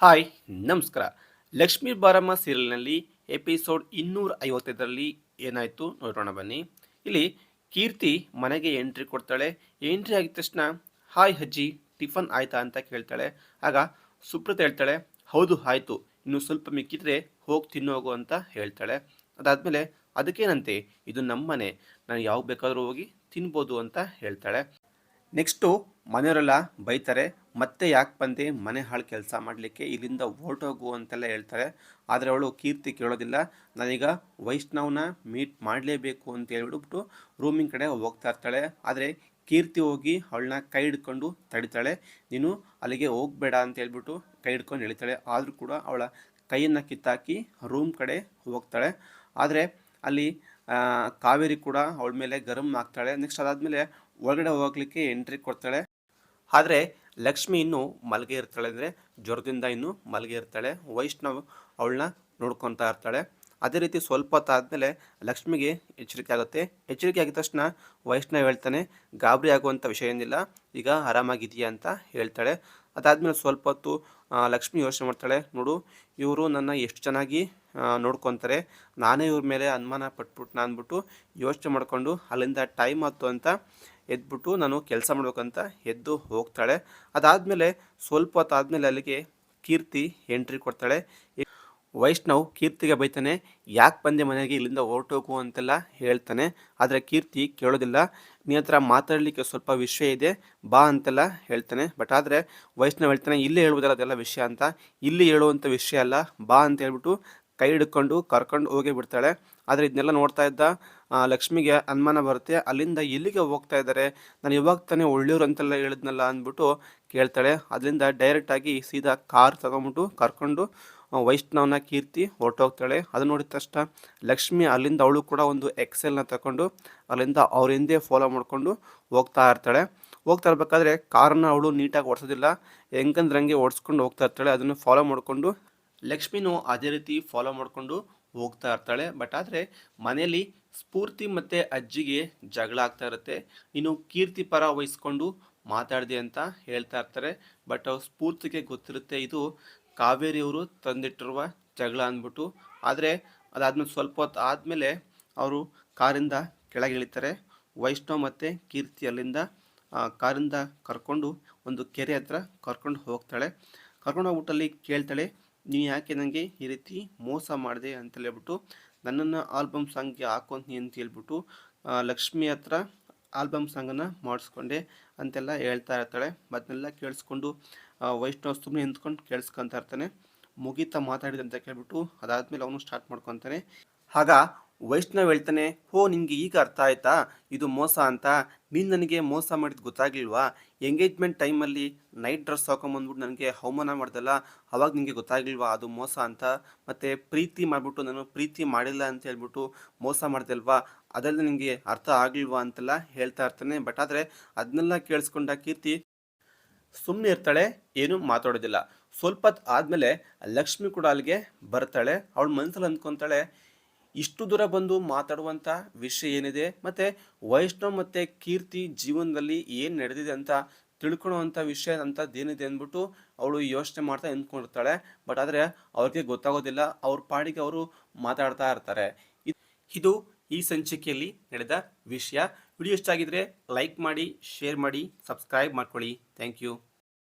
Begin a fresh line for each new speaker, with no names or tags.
Hi, ನಮಸ್ಕಾರ. ಲಕ್ಷ್ಮೀ ಬಾರಮ್ಮ ಸೀರಿಯಲ್ನಲ್ಲಿ episode ಇನ್ನೂರ ಐವತ್ತೈದರಲ್ಲಿ ಏನಾಯಿತು ನೋಡೋಣ ಬನ್ನಿ. ಇಲ್ಲಿ ಕೀರ್ತಿ ಮನೆಗೆ ಎಂಟ್ರಿ ಕೊಡ್ತಾಳೆ. ಎಂಟ್ರಿ ಆಗಿದ ತಕ್ಷಣ, ಹಾಯ್ ಅಜ್ಜಿ, ಟಿಫನ್ ಆಯ್ತಾ? ಅಂತ ಕೇಳ್ತಾಳೆ. ಆಗ ಸುಪ್ರತ ಹೇಳ್ತಾಳೆ, ಹೌದು, ಆಯಿತು. ಇನ್ನು ಸ್ವಲ್ಪ ಮಿಕ್ಕಿದ್ರೆ ಹೋಗಿ ತಿನ್ನೋಗು ಅಂತ ಹೇಳ್ತಾಳೆ. ಅದಾದಮೇಲೆ, ಅದಕ್ಕೇನಂತೆ? ಇದು ನಮ್ಮನೆ. ನಾನು ಯಾವಾಗ ಬೇಕಾದರೂ ಹೋಗಿ ತಿನ್ಬೋದು ಅಂತ ಹೇಳ್ತಾಳೆ. ನೆಕ್ಸ್ಟು ಮನೆಯವರೆಲ್ಲ ಬೈತಾರೆ, ಮತ್ತೆ ಯಾಕೆ ಬಂದೆ, ಮನೆ ಹಾಳು ಕೆಲಸ ಮಾಡಲಿಕ್ಕೆ ಇಲ್ಲಿಂದ ಹೊರಟೋಗು ಅಂತೆಲ್ಲ ಹೇಳ್ತಾರೆ. ಆದರೆ ಅವಳು ಕೀರ್ತಿ ಕೇಳೋದಿಲ್ಲ. ನಾನೀಗ ವೈಷ್ಣವ್ನ ಮೀಟ್ ಮಾಡಲೇಬೇಕು ಅಂತ ಹೇಳ್ಬಿಟ್ಟು ರೂಮಿನ ಕಡೆ ಹೋಗ್ತಾ ಇರ್ತಾಳೆ. ಆದರೆ ಕೀರ್ತಿ ಹೋಗಿ ಅವಳನ್ನ ಕೈ ಹಿಡ್ಕೊಂಡು ತಡಿತಾಳೆ. ನೀನು ಅಲ್ಲಿಗೆ ಹೋಗಬೇಡ ಅಂತ ಹೇಳ್ಬಿಟ್ಟು ಕೈ ಹಿಡ್ಕೊಂಡು ಎಳಿತಾಳೆ. ಆದರೂ ಕೂಡ ಅವಳ ಕೈಯನ್ನು ಕಿತ್ತಾಕಿ ರೂಮ್ ಕಡೆ ಹೋಗ್ತಾಳೆ. ಆದರೆ ಅಲ್ಲಿ ಕಾವೇರಿ ಕೂಡ ಅವಳ ಮೇಲೆ ಗರಂ ಆಗ್ತಾಳೆ. ನೆಕ್ಸ್ಟ್ ಅದಾದಮೇಲೆ ಒಳಗಡೆ ಹೋಗ್ಲಿಕ್ಕೆ ಎಂಟ್ರಿ ಕೊಡ್ತಾಳೆ. ಆದರೆ ಲಕ್ಷ್ಮಿ ಇನ್ನೂ ಮಲಗೆ ಇರ್ತಾಳೆ ಅಂದರೆ ಜ್ವರದಿಂದ ಇನ್ನೂ ಮಲಗೆ ಇರ್ತಾಳೆ. ವೈಷ್ಣವ್ ಅವಳನ್ನ ನೋಡ್ಕೊತಾ ಇರ್ತಾಳೆ. ಅದೇ ರೀತಿ ಸ್ವಲ್ಪ ಹೊತ್ತಾದಮೇಲೆ ಲಕ್ಷ್ಮಿಗೆ ಎಚ್ಚರಿಕೆ ಆಗುತ್ತೆ. ಎಚ್ಚರಿಕೆ ಆಗಿದ ತಕ್ಷಣ ವೈಷ್ಣವ್ ಹೇಳ್ತಾನೆ, ಗಾಬರಿ ಆಗುವಂಥ ವಿಷಯ ಏನಿಲ್ಲ, ಈಗ ಆರಾಮಾಗಿದೆಯಾ ಅಂತ ಹೇಳ್ತಾಳೆ. ಅದಾದಮೇಲೆ ಸ್ವಲ್ಪ ಹೊತ್ತು ಲಕ್ಷ್ಮಿ ಯೋಚನೆ ಮಾಡ್ತಾಳೆ, ನೋಡು, ಇವರು ನನ್ನ ಎಷ್ಟು ಚೆನ್ನಾಗಿ ನೋಡ್ಕೊತಾರೆ. ನಾನೇ ಇವ್ರ ಮೇಲೆ ಅನುಮಾನ ಪಟ್ಬಿಟ್ಟು ಅಂದ್ಬಿಟ್ಟು ಯೋಚನೆ ಮಾಡಿಕೊಂಡು ಅಲ್ಲಿಂದ ಟೈಮ್ ಆಯ್ತು ಅಂತ ಎದ್ಬಿಟ್ಟು ನಾನು ಕೆಲಸ ಮಾಡಬೇಕಂತ ಎದ್ದು ಹೋಗ್ತಾಳೆ. ಅದಾದಮೇಲೆ ಸ್ವಲ್ಪ ಹೊತ್ತಾದಮೇಲೆ ಅಲ್ಲಿಗೆ ಕೀರ್ತಿ ಎಂಟ್ರಿ ಕೊಡ್ತಾಳೆ. ವೈಷ್ಣವ್ ಕೀರ್ತಿಗೆ ಬೈತಾನೆ, ಯಾಕೆ ಬಂದೆ ಮನೆಗೆ? ಇಲ್ಲಿಂದ ಹೊರಟೋಗು ಅಂತೆಲ್ಲ ಹೇಳ್ತಾನೆ. ಆದರೆ ಕೀರ್ತಿ ಕೇಳೋದಿಲ್ಲ. ನಿನ್ನ ಹತ್ರ ಮಾತಾಡಲಿಕ್ಕೆ ಸ್ವಲ್ಪ ವಿಷಯ ಇದೆ, ಬಾ ಅಂತೆಲ್ಲ ಹೇಳ್ತಾನೆ. ಬಟ್ ಆದರೆ ವೈಷ್ಣವ್ ಹೇಳ್ತಾನೆ, ಇಲ್ಲೇ ಹೇಳ್ಬೋದಲ್ಲ ಅದೆಲ್ಲ ವಿಷಯ ಅಂತ. ಇಲ್ಲಿ ಹೇಳುವಂಥ ವಿಷಯ ಅಲ್ಲ, ಬಾ ಅಂತ ಹೇಳ್ಬಿಟ್ಟು ಕೈ ಹಿಡ್ಕೊಂಡು ಕರ್ಕೊಂಡು ಹೋಗಿ ಬಿಡ್ತಾಳೆ. ಆದರೆ ಇದನ್ನೆಲ್ಲ ನೋಡ್ತಾ ಇದ್ದ ಲಕ್ಷ್ಮಿಗೆ ಅನುಮಾನ ಬರುತ್ತೆ. ಅಲ್ಲಿಂದ ಎಲ್ಲಿಗೆ ಹೋಗ್ತಾ ಇದ್ದಾರೆ? ನಾನು ಇವಾಗ ತಾನೇ ಒಳ್ಳೆಯವ್ರು ಅಂತೆಲ್ಲ ಹೇಳಿದ್ನಲ್ಲ ಅಂದ್ಬಿಟ್ಟು ಕೇಳ್ತಾಳೆ. ಅದರಿಂದ ಡೈರೆಕ್ಟಾಗಿ ಸೀದಾ ಕಾರ್ ತಗೊಂಬಿಟ್ಟು ಕರ್ಕೊಂಡು ವೈಷ್ಣವನ ಕೀರ್ತಿ ಹೊರಟೋಗ್ತಾಳೆ. ಅದು ನೋಡಿದ ತಕ್ಷಣ ಲಕ್ಷ್ಮಿ ಅಲ್ಲಿಂದ ಅವಳು ಕೂಡ ಒಂದು ಎಕ್ಸೆಲ್ನ ತಗೊಂಡು, ಅಲ್ಲಿಂದ ಅವ್ರ ಹಿಂದೆ ಫಾಲೋ ಮಾಡಿಕೊಂಡು ಹೋಗ್ತಾ ಇರ್ತಾಳೆ. ಹೋಗ್ತಾ ಇರ್ಬೇಕಾದ್ರೆ ಕಾರನ್ನ ಅವಳು ನೀಟಾಗಿ ಓಡಿಸೋದಿಲ್ಲ. ಹೆಂಗಂದ್ರಂಗೆ ಹಂಗೆ ಓಡಿಸ್ಕೊಂಡು ಹೋಗ್ತಾ ಇರ್ತಾಳೆ. ಅದನ್ನು ಫಾಲೋ ಮಾಡಿಕೊಂಡು ಲಕ್ಷ್ಮಿನೂ ಅದೇ ರೀತಿ ಫಾಲೋ ಮಾಡಿಕೊಂಡು ಹೋಗ್ತಾ ಇರ್ತಾಳೆ. ಬಟ್ ಆದರೆ ಮನೆಯಲ್ಲಿ ಸ್ಫೂರ್ತಿ ಮತ್ತು ಅಜ್ಜಿಗೆ ಜಗಳ ಆಗ್ತಾ ಇರುತ್ತೆ. ಇನ್ನು ಕೀರ್ತಿ ಪರ ವಹಿಸ್ಕೊಂಡು ಮಾತಾಡಿದೆ ಅಂತ ಹೇಳ್ತಾ ಇರ್ತಾರೆ. ಬಟ್ ಸ್ಫೂರ್ತಿಗೆ ಗೊತ್ತಿರುತ್ತೆ ಇದು ಕಾವೇರಿಯವರು ತಂದಿಟ್ಟಿರುವ ಜಗಳ ಅಂದ್ಬಿಟ್ಟು. ಆದರೆ ಅದಾದ್ಮೇಲೆ ಸ್ವಲ್ಪ ಹೊತ್ತು ಆದಮೇಲೆ ಅವರು ಕಾರಿಂದ ಕೆಳಗೆ ಇಳಿತಾರೆ. ವೈಷ್ಣವ್ ಮತ್ತು ಕೀರ್ತಿ ಅಲ್ಲಿಂದ ಕಾರಿಂದ ಕರ್ಕೊಂಡು ಒಂದು ಕೆರೆ ಹತ್ರ ಕರ್ಕೊಂಡು ಹೋಗ್ತಾಳೆ. ಕರ್ಕೊಂಡು ಹೋಗ್ಬಿಟ್ಟಲ್ಲಿ ಕೇಳ್ತಾಳೆ ನೀನು ಯಾಕೆ ನನಗೆ ಈ ರೀತಿ ಮೋಸ ಮಾಡಿದೆ ಅಂತ ಹೇಳ್ಬಿಟ್ಟು ನನ್ನನ್ನು ಆಲ್ಬಮ್ ಸಾಂಗ್ಗೆ ಹಾಕೊಂತೀನಿ ಅಂತ ಹೇಳ್ಬಿಟ್ಟು ಲಕ್ಷ್ಮಿ ಹತ್ರ ಆಲ್ಬಮ್ ಸಾಂಗನ್ನು ಮಾಡಿಸ್ಕೊಂಡೆ ಅಂತೆಲ್ಲ ಹೇಳ್ತಾ ಇರ್ತಾಳೆ. ಅದನ್ನೆಲ್ಲ ಕೇಳಿಸ್ಕೊಂಡು ವೈಷ್ಣವ್ ಸುಮ್ಮನೆ ನಿಂತ್ಕೊಂಡು ಕೇಳಿಸ್ಕೊಂತ ಇರ್ತಾನೆ. ಮುಗೀತಾ ಮಾತಾಡಿದೆ ಅಂತ ಕೇಳ್ಬಿಟ್ಟು ಅದಾದಮೇಲೆ ಅವನು ಸ್ಟಾರ್ಟ್ ಮಾಡ್ಕೊತಾನೆ. ಆಗ ವೈಷ್ಣವ್ ಹೇಳ್ತಾನೆ, ಹೋ, ನಿನಗೆ ಈಗ ಅರ್ಥ ಆಯ್ತಾ? ಇದು ಮೋಸ ಅಂತ? ನೀನು ನನಗೆ ಮೋಸ ಮಾಡಿದ್ದು ಗೊತ್ತಾಗ್ಲಿಲ್ವಾ? ಎಂಗೇಜ್ಮೆಂಟ್ ಟೈಮಲ್ಲಿ ನೈಟ್ ಡ್ರೆಸ್ ಹಾಕೊಂಬಂದ್ಬಿಟ್ಟು ನನಗೆ ಅವಮಾನ ಮಾಡ್ದಲ್ಲ, ಅವಾಗ ನಿನಗೆ ಗೊತ್ತಾಗ್ಲಿಲ್ವಾ ಅದು ಮೋಸ ಅಂತ? ಮತ್ತು ಪ್ರೀತಿ ಮಾಡಿಬಿಟ್ಟು ನಾನು ಪ್ರೀತಿ ಮಾಡಿಲ್ಲ ಅಂತ ಹೇಳ್ಬಿಟ್ಟು ಮೋಸ ಮಾಡ್ದಲ್ವಾ? ಅದೆಲ್ಲ ನಿನಗೆ ಅರ್ಥ ಆಗ್ಲಿಲ್ವಾ ಅಂತೆಲ್ಲ ಹೇಳ್ತಾ ಇರ್ತಾನೆ. ಬಟ್ ಆದರೆ ಅದನ್ನೆಲ್ಲ ಕೇಳಿಸ್ಕೊಂಡ ಕೀರ್ತಿ ಸುಮ್ಮನೆ ಇರ್ತಾಳೆ, ಏನೂ ಮಾತಾಡೋದಿಲ್ಲ. ಸ್ವಲ್ಪ ಹೊತ್ತು ಆದಮೇಲೆ ಲಕ್ಷ್ಮಿ ಕೂಡ ಅಲ್ಲಿಗೆ ಬರ್ತಾಳೆ, ಅವಳು ಮನಸ್ಸಲ್ಲಿ ಅಂದ್ಕೊತಾಳೆ ಇಷ್ಟು ದೂರ ಬಂದು ಮಾತಾಡುವಂಥ ವಿಷಯ ಏನಿದೆ, ಮತ್ತು ವೈಷ್ಣವ್ ಮತ್ತು ಕೀರ್ತಿ ಜೀವನದಲ್ಲಿ ಏನು ನಡೆದಿದೆ ಅಂತ ತಿಳ್ಕೊಳ್ಳುವಂಥ ವಿಷಯ ಅಂಥದ್ದೇನಿದೆ ಅಂದ್ಬಿಟ್ಟು ಅವಳು ಯೋಚನೆ ಮಾಡ್ತಾ ನಿಂತ್ಕೊಂಡಿರ್ತಾಳೆ. ಬಟ್ ಆದರೆ ಅವ್ರಿಗೆ ಗೊತ್ತಾಗೋದಿಲ್ಲ, ಅವ್ರ ಪಾಡಿಗೆ ಅವರು ಮಾತಾಡ್ತಾ ಇರ್ತಾರೆ. ಇದ್- ಇದು ಈ ಸಂಚಿಕೆಯಲ್ಲಿ ನಡೆದ ವಿಷಯ. ವಿಡಿಯೋ ಇಷ್ಟ ಆಗಿದ್ರೆ ಲೈಕ್ ಮಾಡಿ, ಶೇರ್ ಮಾಡಿ, ಸಬ್ಸ್ಕ್ರೈಬ್ ಮಾಡ್ಕೊಳ್ಳಿ. Thank you